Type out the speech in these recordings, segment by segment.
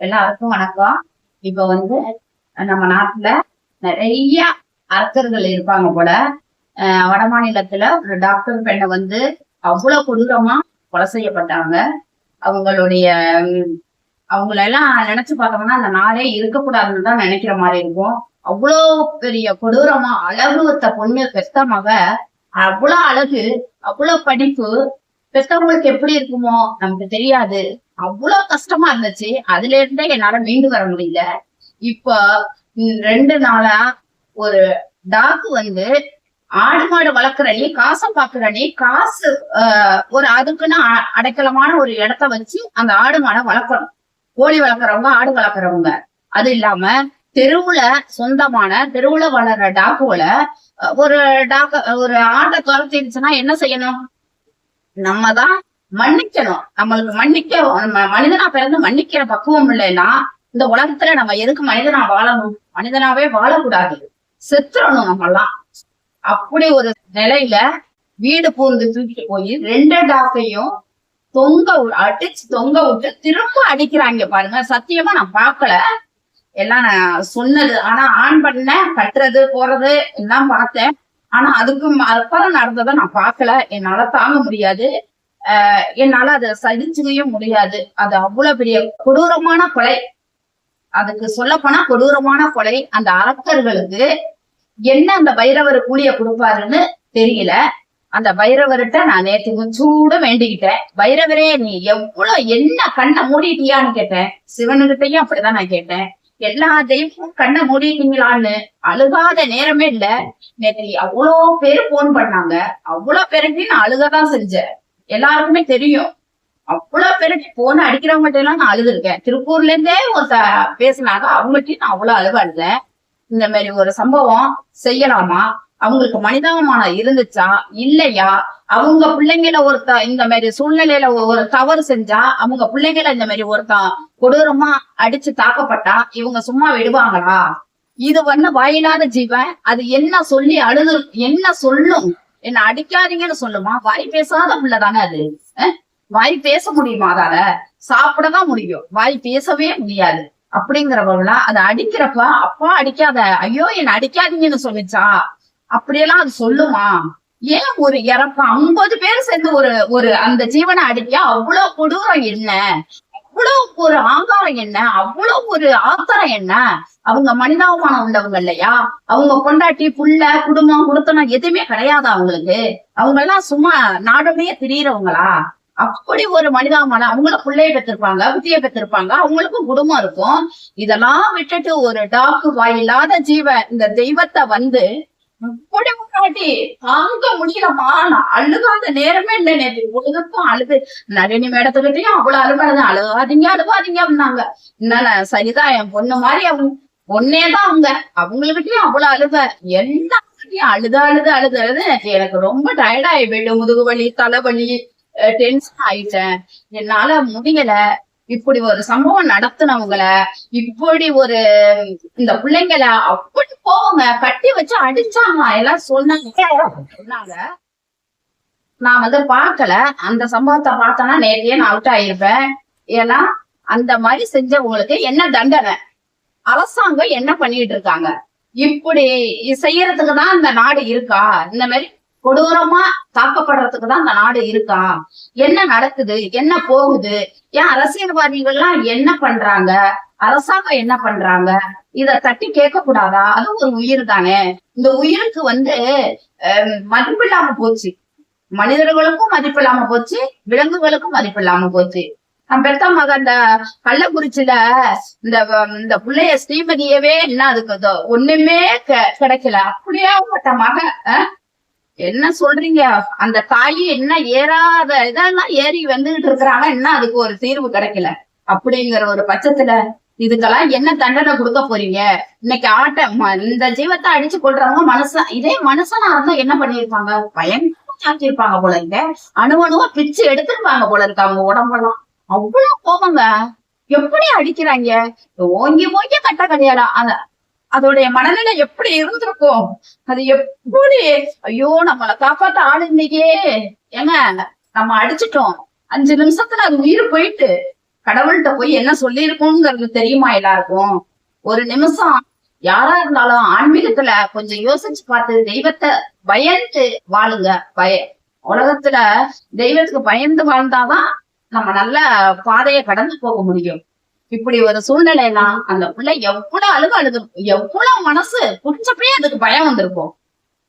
எல்லாருக்கும் வணக்கம். இப்ப வந்து நம்ம நாட்டுல நிறைய அரசர்கள் இருப்பாங்க போல. அஹ் வட மாநிலத்துல ஒரு டாக்டர் பெண்ணை வந்து அவ்வளவு கொடூரமா கொலை செய்யப்பட்டாங்க. அவங்களுடைய அவங்கள எல்லாம் நினைச்சு பார்த்தோம்னா அந்த நாளே இருக்கக்கூடாதுன்னு தான் நினைக்கிற மாதிரி இருக்கும். அவ்வளோ பெரிய கொடூரமா அழகு ஒத்த பொண்ணு பெத்த மக அவ்வளவு அழகு அவ்வளவு படிப்பு பெத்தவங்களுக்கு எப்படி இருக்குமோ நமக்கு தெரியாது. அவ்வளவு கஷ்டமா இருந்துச்சு. அதுல இருந்தே என்னால மீண்டு வர முடியல. இப்ப ரெண்டு நாளா ஒரு டாக்கு வந்து ஆடு மாடு வளர்க்குற நீ காசை பாக்குற நீ காசு ஆஹ், ஒரு அதுக்குன்னு அ- அடைக்கலமான ஒரு இடத்த வச்சு அந்த ஆடு மாடை வளர்க்கணும். கோழி வளர்க்குறவங்க ஆடு வளர்க்குறவங்க. அது இல்லாம தெருவுல சொந்தமான தெருவுல வளர்ற டாக்குல ஒரு டாக்க ஒரு ஆட்டை துரத்திருச்சுன்னா என்ன செய்யணும்? நம்ம தான் மன்னிக்கணும். நம்மளுக்கு மன்னிக்க நம்ம மனிதனா பிறந்து மன்னிக்கிற பக்குவம் இல்லைன்னா இந்த உலகத்துல நம்ம எதுக்கு மனிதனா வாழணும்? மனிதனாவே வாழக்கூடாது. செத்துறணும் நம்ம எல்லாம் அப்படி ஒரு நிலையில வீடு பூந்து தூக்கிட்டு போய் ரெண்டு டாக்கையும் தொங்க அடிச்சு தொங்க விட்டு திரும்ப அடிக்கிறாங்க பாருங்க. சத்தியமா நான் பார்க்கல. எல்லாம் நான் சொன்னது. ஆனா ஆண் பண்ண கட்டுறது போறது எல்லாம் பார்த்தேன். ஆனா அதுக்கும் அப்புறம் நடந்ததை நான் பார்க்கல. என்னால தாங்க முடியாது. என்னால அதை சகிச்சுக்கவே முடியாது. அது அவ்வளவு பெரிய கொடூரமான கொலை. அதுக்கு சொல்ல போனா கொடூரமான கொலை. அந்த அரக்கர்களுக்கு என்ன அந்த பைரவர் கூலிய கொடுப்பாருன்னு தெரியல. அந்த பைரவர்கிட்ட நான் நேற்று கொஞ்சூட வேண்டிக்கிட்டேன். பைரவரே நீ எவ்வளவு என்ன கண்ணை மூடிட்டியான்னு கேட்டேன். சிவனுகிட்டையும் அப்படிதான் நான் கேட்டேன். எல்லா தெய்வமும் கண்ணை மூடிட்டீங்களான்னு அழுகாத நேரமே இல்ல. நேற்று அவ்வளோ பேர் போன் பண்ணாங்க. அவ்வளவு பேருக்கு நான் அழுகதான் செஞ்சேன். எல்லாருக்குமே தெரியும். அவ்வளவு பேருக்கு போன அடிக்கிறவங்ககிட்ட எல்லாம் நான் அழுதுருக்கேன். திருப்பூர்ல இருந்தே ஒரு பேசினாங்க. அவங்கள்ட்டையும் நான் அவ்வளவு அழுக அழுதேன் இந்த மாதிரி ஒரு சம்பவம் செய்யலாமா? அவங்களுக்கு மனிதாபிமானம் இருந்துச்சா? இல்லையா? அவங்க பிள்ளைங்கள ஒருத்த இந்த மாதிரி சூழ்நிலையில ஒரு தவறு செஞ்சா அவங்க பிள்ளைங்கள இந்த மாதிரி ஒருத்தன் கொடூரமா அடிச்சு தாக்கப்பட்டா இவங்க சும்மா விடுவாங்களா? இது வந்து வாயில்லாத ஜீவன். அது என்ன சொல்லி அழுது என்ன சொல்லும்? என்ன அடிக்காதீங்கன்னு சொல்லுமா? வாய் பேசாத பிள்ளைதானே அது. வாய் பேச முடியுமா அதால? சாப்பிடதான் முடியும். வாய் பேசவே முடியாது. அப்படிங்கிறவங்களா அதை அடிக்கிறப்ப அப்பா அடிக்காத ஐயோ என்ன அடிக்காதீங்கன்னு சொல்லுச்சா? அப்படியெல்லாம் அது சொல்லுமா? ஏன் ஒரு இறப்ப ஐம்பது பேர் சேர்ந்து ஒரு ஒரு அந்த ஜீவனை அடிக்க அவ்வளவு கொடூரம் என்ன? அவ்வளவு ஒரு ஆங்காரம் என்ன? அவ்வளவு ஒரு ஆத்திரம் என்ன? அவங்க மனிதாபமானம் உள்ளவங்க இல்லையா? அவங்க பொண்டாட்டி புள்ள குடும்பம் குடுத்தனம் எதுவுமே கிடையாது அவங்களுக்கு? அவங்க எல்லாம் சும்மா நாடோடயே திரியறவங்களா? அப்படி ஒரு மனிதாபமானம் அவங்கள பிள்ளைய பெற்றிருப்பாங்க புத்திய பெற்றிருப்பாங்க அவங்களுக்கும் குடும்பம் இருக்கும். இதெல்லாம் விட்டுட்டு ஒரு டாக்கு வாயில்லாத ஜீவ இந்த தெய்வத்தை வந்து இப்படி முன்னாடி தாங்க முடியலம்மா. நான் அழுகாத நேரமே இல்லை நேற்று பொழுதுக்கும் அழுது. நளினி மேடத்துக்கிட்டையும் அவ்வளவு அழுகாது அழுகாதீங்க அழுகாதீங்க அப்படின்னாங்க. என்ன சரிதா என் பொண்ணு மாதிரி அவங்க பொண்ணேதான் அவங்க. அவங்ககிட்டயும் அவ்வளவு அழுத. எல்லாத்தையும் அழுது அழுது அழுது அழுது. எனக்கு ரொம்ப டயர்டாயி ஆகி முதுகு வலி தலைவலி டென்ஷன் ஆயிட்டேன். என்னால முடியல. இப்படி ஒரு சம்பவம் நடத்துனவங்கள இப்படி ஒரு இந்த பிள்ளைங்கள அப்படி போவங்க கட்டி வச்சு அடிச்சாங்க எல்லாம் சொன்னாங்க. சொன்னாங்க. நான் வந்து பார்க்கல. அந்த சம்பவத்தை பார்த்தேன்னா நேரடியே நான் அவுட் ஆயிருப்பேன். ஏன்னா அந்த மாதிரி செஞ்சவங்களுக்கு என்ன தண்டனை? அரசாங்கம் என்ன பண்ணிட்டு இருக்காங்க? இப்படி செய்யறதுக்கு தான் இந்த நாடு இருக்கா? இந்த மாதிரி கொடூரமா தாக்கப்படுறதுக்கு தான் அந்த நாடு இருக்கா? என்ன நடக்குது? என்ன போகுது? ஏன் அரசியல்வாதிகள்லாம் என்ன பண்றாங்க? அரசாங்கம் என்ன பண்றாங்க? இத தட்டி கேட்க கூடாதா அது ஒரு உயிர் தானே. இந்த உயிருக்கு வந்து மதிப்பு இல்லாம போச்சு. மனிதர்களுக்கும் மதிப்பு இல்லாம போச்சு. விலங்குகளுக்கும் மதிப்பு இல்லாம போச்சு. நம்ம பெத்த மக அந்த கள்ளக்குறிச்சியில இந்த இந்த புள்ளைய ஸ்ரீமதியவே என்ன அதுக்கு ஒண்ணுமே கெ- கிடைக்கல. அப்படியே பட்ட மக என்ன சொல்றீங்க? அந்த தாயி என்ன ஏறாத இதெல்லாம் ஏறி வந்துகிட்டு இருக்கிறாங்க. என்ன அதுக்கு ஒரு தீர்வு கிடைக்கல? அப்படிங்கிற ஒரு பட்சத்துல இதுக்கெல்லாம் என்ன தண்டனை கொடுக்க போறீங்க? இன்னைக்கு ஆட்ட இந்த ஜீவத்தை அடிச்சு கொள்றவங்க மனசன் இதே மனசனா இருந்தா என்ன பண்ணிருப்பாங்க பயங்கரமா சாச்சிருப்பாங்க போல இங்க அணுவணுவா பிச்சு எடுத்திருப்பாங்க போல இருக்கு அவங்க உடம்பெல்லாம். அவ்வளவு கோபங்க. எப்படி அடிக்கிறாங்க? ஓங்கி ஓங்கி கட்ட கிடையாது அதோடைய மனநிலை எப்படி இருந்திருக்கும் அது எப்படி ஐயோ நம்மள காப்பாத்த ஆள் இல்லையே. ஏங்க நம்ம அடிச்சிட்டோம். அஞ்சு நிமிஷத்துல அது உயிர் போயிட்டு கடவுள்கிட்ட போய் என்ன சொல்லியிருக்கோங்கிறது தெரியுமா எல்லாருக்கும்? ஒரு நிமிஷம் யாரா இருந்தாலும் ஆன்மீகத்துல கொஞ்சம் யோசிச்சு பார்த்து தெய்வத்தை பயந்து வாழுங்க பய உலகத்துல தெய்வத்துக்கு பயந்து வாழ்ந்தாதான் நம்ம நல்ல பாதையை கடந்து போக முடியும். இப்படி ஒரு சூழ்நிலையெல்லாம் அந்த பிள்ளை எவ்வளவு அழுக அழுது எவ்வளவு மனசு புடிச்சப்பயே அதுக்கு பயம் வந்திருக்கும்.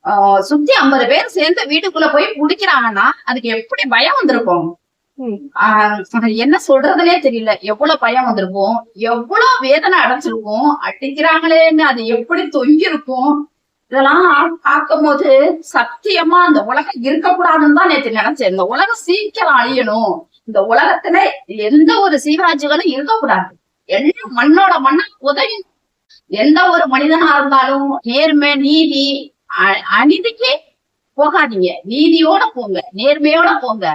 ஆஹ் சுத்தி ஐம்பது பேர் சேர்ந்து வீட்டுக்குள்ள போய் புடிக்கிறாங்கன்னா அதுக்கு எப்படி பயம் வந்திருக்கும்? என்ன சொல்றதுனே தெரியல. எவ்வளவு பயம் வந்திருக்கும் எவ்வளவு வேதனை அடைஞ்சிருக்கும் அடிக்கிறாங்களேன்னு அது எப்படி தொங்கிருக்கும் இதெல்லாம் பார்க்கும் போது சத்தியமா அந்த உலகம் இருக்கக்கூடாதுன்னு தான் நேற்று நினைச்சேன். இந்த உலகம் சீக்கிரம் அழியணும். இந்த உலகத்துல எந்த ஒரு சீவராஜ்யங்களும் இருக்கக்கூடாது. என்ன மண்ணோட மண்ணா உதவி எந்த ஒரு மனிதனா இருந்தாலும் நேர்மை நீதி அநீதிக்கு போகாதீங்க. நீதியோட போங்க நேர்மையோட போங்க.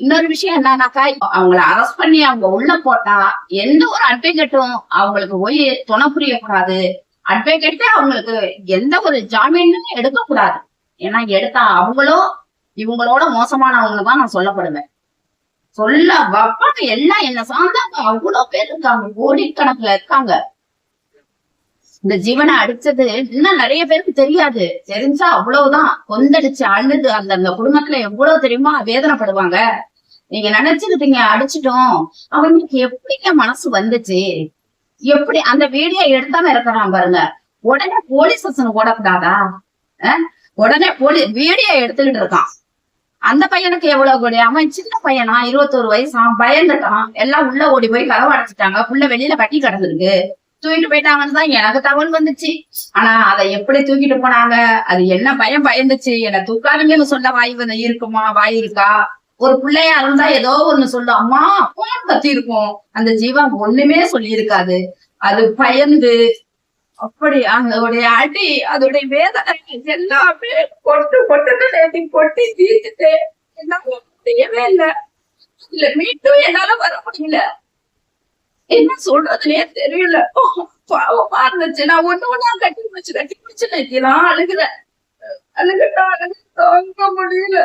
இன்னொரு விஷயம் என்னன்னாக்கா அவங்கள அரெஸ்ட் பண்ணி அவங்க உள்ள போட்டா எந்த ஒரு அட்வொகேட்டும் அவங்களுக்கு போய் துணை புரியக்கூடாது. அட்வொகேட்டே அவங்களுக்கு எந்த ஒரு ஜாமீனும் எடுக்கக்கூடாது. ஏன்னா எடுத்தா அவங்களும் இவங்களோட மோசமானவங்க தான் நான் சொல்லப்படுவேன். சொல்ல வப்பாங்க. எல்லாம் என்ன சார்ந்தாங்க? அவ்வளவு பேர் இருக்காங்க. கோடிக்கணக்குல இருக்காங்க. இந்த ஜீவனை அடிச்சது இன்னும் நிறைய பேருக்கு தெரியாது. தெரிஞ்சா அவ்வளவுதான். கொந்தடிச்சு அழுது அந்த அந்த குடும்பத்துல எவ்வளவு தெரியுமா? வேதனைப்படுவாங்க. நீங்க நினைச்சுக்கிட்டீங்க அடிச்சிட்டோம். அவங்களுக்கு எப்படிங்க மனசு வந்துச்சு? எப்படி அந்த வீடியோ எடுத்தாம இருக்கிறான் பாருங்க. உடனே போலீஸ் ஸ்டேஷன் ஓடக்கூடாதா? அஹ்? உடனே போலீஸ் வீடியோ எடுத்துக்கிட்டு இருக்கான். அந்த பையனுக்கு எவ்வளவு கோடி? அவன் சின்ன பையனா? இருபத்தோரு வயசு? அவன் பயந்துட்டான் எல்லாம் உள்ள ஓடி போய் கதவு அடைச்சிட்டாங்க. புள்ள வெளியில கட்டி கிடந்திருக்கு. தூக்கிட்டு போயிட்டாங்கன்னு தான் எனக்கு தகவல் வந்துச்சு. ஆனா அதை எப்படி தூக்கிட்டு போனாங்க? அது என்ன பயம் பயந்துச்சு. என்ன தூக்காதீங்கன்னு சொல்ல வாய் வந்து இருக்குமா? வாய் இருக்கா? ஒரு பிள்ளையா இருந்தா ஏதோ ஒண்ணு சொல்லும் அம்மா அப்பான்னு கத்தி இருக்கும் அந்த ஜீவா ஒண்ணுமே சொல்லியிருக்காது. அது பயந்து அப்படி அதோடைய அடி அதோடைய வேதனை எல்லாமே பொட்டு கொட்டுன்னு நேத்தி தீர்த்துட்டு என்னால முடியவே இல்ல. இல்ல மீண்டும் என்னால வர முடியல. என்ன சொல்றதுலயே தெரியல. பாவமா இருந்துச்சு நான் ஒண்ணு ஒண்ணா கட்டி வச்சு கட்டி வச்சு நேத்திலாம் அழுகுறேன். அழுகட்டா அழுகு தாங்க முடியல.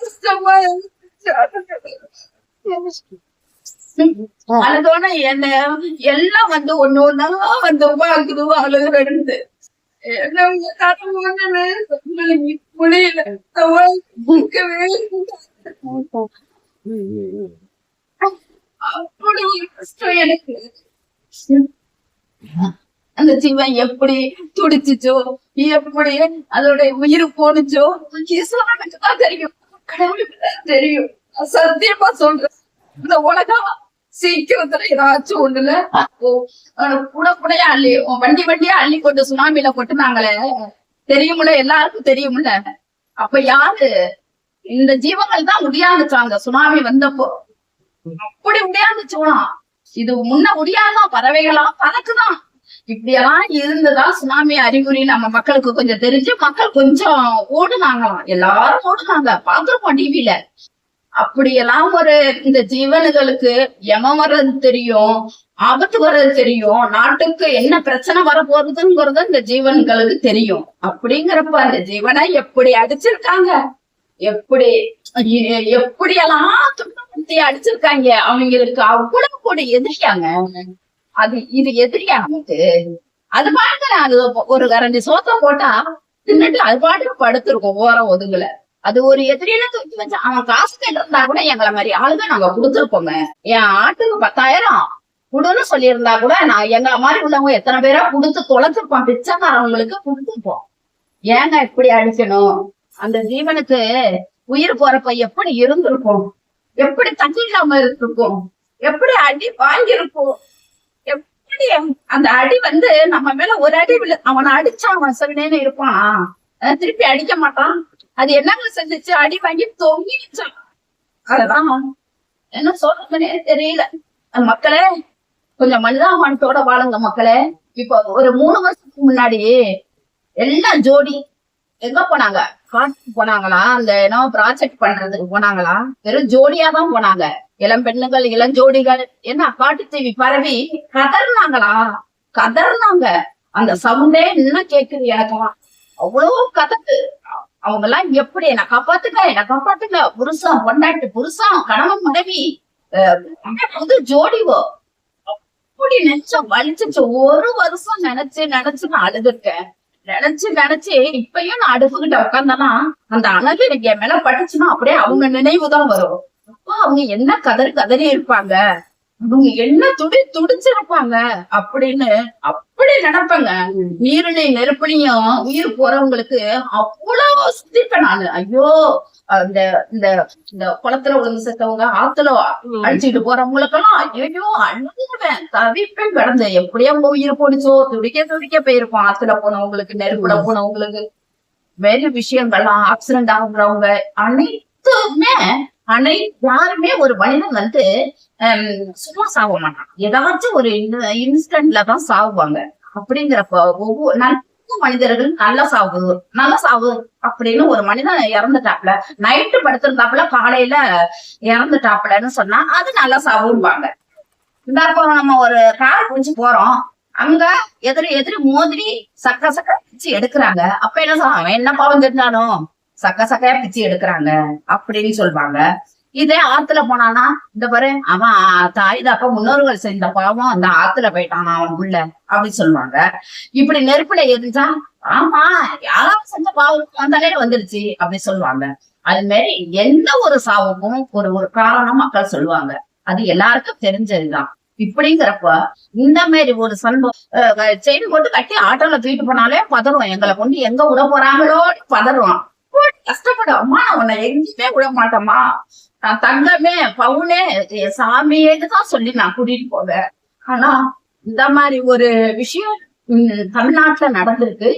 கஷ்டமா இருந்துச்சு. அழுகுறது. என்ன எல்லாம் வந்து ஒண்ணு ஒண்ணா வந்து பாக்குது அழுகுறது என்ன உங்க கதை முடியல அப்படி ஒரு கஷ்டம் எனக்கு. அந்த ஜீவன் எப்படி துடிச்சுச்சோ எப்படி அதோட உயிர் போனுச்சோ ஈஸ்வரனுக்கு தான் தெரியும். கடவுளுக்கு தான் தெரியும். நான் சத்தியமா சொல்றேன். இந்த உலகம் சீக்கிரத்துல ஏதாச்சும் ஒண்ணுல ஓ, புடையா கூட கூடயா அள்ளி வண்டி வண்டியா அள்ளி கொண்டு சுனாமில கொட்டுனாங்களே. தெரியும்ல எல்லாருக்கும் தெரியும்ல அப்ப யாரு? இந்த ஜீவங்கள் தான் முடியாதுச்சாங்க சுனாமி வந்தப்போ. அப்படி முடியாதுச்சுலாம் இது முன்ன உடையாதான் பறவைகளா? பறக்குதான். இப்படியெல்லாம் இருந்துதான் சுனாமி அறிகுறி நம்ம மக்களுக்கு கொஞ்சம் தெரிஞ்சு மக்கள் கொஞ்சம் ஓடுனாங்களாம். எல்லாரும் ஓடுனாங்க. பாத்துருப்போம் டிவில அப்படியெல்லாம் ஒரு இந்த ஜீவனுகளுக்கு யமம் வர்றது தெரியும் ஆபத்து வர்றது தெரியும் நாட்டுக்கு என்ன பிரச்சனை வரப்போகுதுங்கிறது இந்த ஜீவன்களுக்கு தெரியும். அப்படிங்கிறப்ப அந்த ஜீவனை எப்படி அடிச்சிருக்காங்க? எப்படி எப்படியெல்லாம் துன்பப்படுத்தி அடிச்சிருக்காங்க? அவங்களுக்கு அவ்வளவு கூட எதிரியாங்க. அது இது எதிரியா நமக்கு அது பாட்டு அது ஒரு கரண்டி சோத்த போட்டா தின்னுட்டு அது பாட்டுக்கு படுத்திருக்கும் ஓரம் ஒதுங்கல. அது ஒரு எதிரியில தூக்கி வச்சு அவன் காசு கேட்டிருந்தா கூட எங்களை மாதிரி ஆளுங்க நாங்க கொடுத்துருப்போங்க. என் ஆட்டுக்கு பத்தாயிரம் கொடுன்னு சொல்லியிருந்தா கூட நான் எங்களை மாதிரி உள்ளவங்க எத்தனை பேரா கொடுத்து தொலைச்சிருப்போம். பிச்சைக்காரவங்களுக்கு கொடுத்துருப்போம். ஏங்க இப்படி அழிக்கணும் அந்த ஜீவனுக்கு உயிர் போறப்ப எப்படி இருந்திருக்கும்? எப்படி தண்ணி இல்லாம இருந்திருக்கும்? எப்படி அடி வாங்கியிருக்கும்? எப்படி அந்த அடி வந்து நம்ம மேல ஒரு அடி அவனை அடிச்சா அவன் செவனேன்னு இருப்பான்? திருப்பி அடிக்க மாட்டான்? அது என்னங்க செஞ்சிச்சு. அடி வாங்கி தொங்கிடுச்சான் அததான் என்ன சொல்றதுன்னே தெரியல. மக்களே கொஞ்சம் மனிதாபானத்தோட வாழுங்க மக்களே. இப்ப ஒரு மூணு வருஷத்துக்கு முன்னாடி எல்லாம் ஜோடி எங்க போனாங்க? காட்டுக்கு போனாங்களா? அந்த என்ன ப்ராஜெக்ட் பண்றதுக்கு போனாங்களா? வெறும் ஜோடியா தான் போனாங்க. இளம் பெண்ணுகள் இளஞ்சோடிகள் என்ன காட்டுத்தீவி பரவி கதர்னாங்களா கதர்னாங்க அந்த சவுண்டே இன்னும் கேக்குது எனக்கெல்லாம். அவ்வளவு கதக்கு அவங்க எல்லாம் எப்படி என்ன காப்பாத்துக்க என்ன காப்பாத்துக்க புருஷன் பொண்டாட்டு புருஷன் கணவன் மனைவி. புது ஜோடிவோ அப்படி நினைச்ச வலிச்சிச்சு. ஒரு வருஷம் நினைச்சு நினைச்சு நான் அழுதுருக்கேன். நினைச்சு நினைச்சு இப்பயும் நான் அடுப்புகிட்ட உட்காந்தனா அந்த அழகு எனக்கு என் மேல பட்டுச்சுன்னா அப்படியே அவங்க நினைவு தான் வரும். அப்பா அவங்க என்ன கதறி கதறி இருப்பாங்க? அவங்க என்ன துடி துடிச்சிருப்பாங்க அப்படின்னு அப்படி நினைப்பாங்க. நீரிலையும் நெருப்புலையும் உயிர் போறவங்களுக்கு அவ்வளவு சித்திப்பேன் நானு. ஐயோ அந்த இந்த இந்த குளத்துல விழுந்து செத்தவங்க ஆத்துல அடிச்சுட்டு போறவங்களுக்கெல்லாம் ஐயோ அழுதுவேன் தவிப்பேன் கிடந்து எப்படியோ உயிர் போடுச்சோ துடிக்க துடிக்க போயிருப்போம். ஆத்துல போனவங்களுக்கு நெருப்புல போனவங்களுக்கு. வேறு விஷயங்கள்லாம் ஆக்சிடென்ட் ஆகுறவங்க அனைத்துமே அனை யாருமே ஒரு மனிதன் வந்து சும்மா சாக மாட்டான் ஏதாச்சும் ஒரு இன்ஸ்டன்ட்ல தான் சாகுவாங்க அப்படிங்கிறப்ப ஒவ்வொரு நல்ல மனிதர்கள் நல்லா சாவு நல்லா சாவு அப்படின்னு ஒரு மனிதன் இறந்துட்டாப்ல நைட்டு படுத்திருந்தாப்புல காலையில இறந்துட்டாப்புலன்னு சொன்னா அது நல்லா சாவும்பாங்க இந்த அப்போ நம்ம ஒரு கார் பிடிச்சு போறோம். அங்க எதிரி எதிரி மோதிரி சக்க சக்க வச்சு எடுக்கிறாங்க. அப்ப என்ன சொல்லுவாங்க என்ன பாவம் தெரிஞ்சாலும் சக்க சக்கையா பிச்சு எடுக்கிறாங்க அப்படின்னு சொல்லுவாங்க இதே ஆத்துல போனானா இந்த பாரு அவன் தாய் தாப்ப முன்னோர்கள் செஞ்ச பாவம் அந்த ஆத்துல போயிட்டான் அவன் உள்ள அப்படின்னு சொல்லுவாங்க இப்படி நெருப்புல எரிஞ்சா ஆமா யாராவது செஞ்ச பாவம் வந்தாலே வந்துருச்சு அப்படின்னு சொல்லுவாங்க அது மாதிரி எந்த ஒரு சாவுக்கும் ஒரு ஒரு காரணம் மக்கள் சொல்லுவாங்க. அது எல்லாருக்கும் தெரிஞ்சதுதான். இப்படிங்கிறப்ப இந்த மாதிரி ஒரு சம்பவம் செயின் போட்டு கட்டி ஆட்டோல தூக்கிட்டு போனாலே பதறும். எங்களை கொண்டு எங்க விட போறாங்களோ பதறும். கஷ்டப்படும் உன்னை எங்கேயுமே விட மாட்டோமா நான் தங்கமே பவுனே என் சாமியேன்னு தான் சொல்லி நான் கூட்டிட்டு போவேன். ஆனா இந்த மாதிரி ஒரு விஷயம் தமிழ்நாட்டுல நடந்திருக்கு.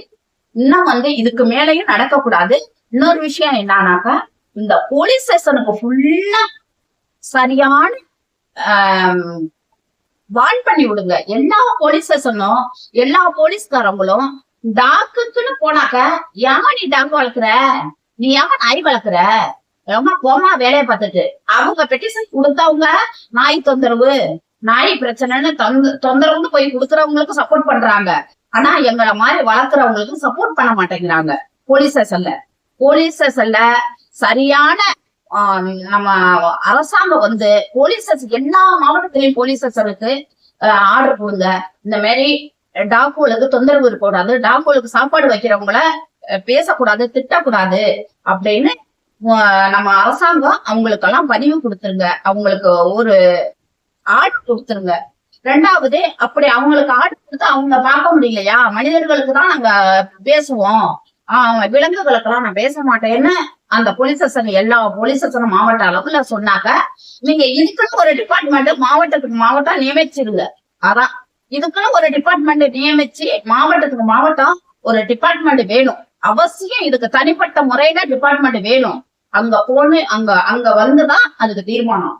இன்னும் வந்து இதுக்கு மேலேயும் நடக்கக்கூடாது. இன்னொரு விஷயம் என்னன்னாக்கா இந்த போலீஸ் ஸ்டேஷனுக்கு ஃபுல்லா சரியான வான் பண்ணி விடுங்க. எல்லா போலீஸ் ஸ்டேஷனும் எல்லா போலீஸ்காரங்களும் டாக்குன்னு போனாக்க ஏமா நீ டாக் வளர்க்குற? நீ ஏமா நாய் வளர்க்குற? ஏமா போமா வேலையை பார்த்துட்டு. அவங்க பெட்டிஷன் கொடுத்தவங்க நாய் தொந்தரவு நாய் பிரச்சனைன்னு தொந்த- தொந்தரவுன்னு போய் கொடுக்குறவங்களுக்கு சப்போர்ட் பண்றாங்க. ஆனா எங்களை மாதிரி வளர்க்குறவங்களுக்கு சப்போர்ட் பண்ண மாட்டேங்கிறாங்க. போலீஸ் ஸ்டேஷன்ல போலீஸ் ஸ்டேஷன்ல சரியான ஆஹ், நம்ம அரசாங்கம் வந்து போலீஸ் ஸ்டேஷன் எல்லா மாவட்டத்திலையும் போலீஸ் ஸ்டேஷனுக்கு ஆர்டர் கொடுங்க இந்த மாதிரி டாக்குகளுக்கு தொந்தரவு இருக்கக்கூடாது. டாக்குகளுக்கு சாப்பாடு வைக்கிறவங்கள பேசக்கூடாது திட்டக்கூடாது அப்படின்னு நம்ம அரசாங்கம் அவங்களுக்கெல்லாம் பதிவு கொடுத்துருங்க. அவங்களுக்கு ஒரு ஆர்டர் கொடுத்துருங்க. ரெண்டாவது அப்படி அவங்களுக்கு ஆர்டர் கொடுத்து அவங்க பார்க்க முடியலையா? மனிதர்களுக்கு தான் நாங்க பேசுவோம். ஆஹ் விலங்குகளுக்கெல்லாம் நான் பேச மாட்டேன்னு அந்த போலீஸ் ஸ்டேஷன் எல்லா போலீஸ் ஸ்டேஷனும் மாவட்ட அளவுல சொன்னாக்க நீங்க இதுக்குன்னு ஒரு டிபார்ட்மெண்ட் மாவட்டத்துக்கு மாவட்டம் நியமிச்சிருங்க. அதான். இதுக்குன்னு ஒரு டிபார்ட்மெண்ட் நியமிச்சு மாவட்டத்துக்கு மாவட்டம் ஒரு டிபார்ட்மெண்ட் வேணும். அவசியம் இதுக்கு தனிப்பட்ட முறையில டிபார்ட்மெண்ட் வேணும். அங்க போன அங்க அங்க வந்துதான் அதுக்கு தீர்மானம்.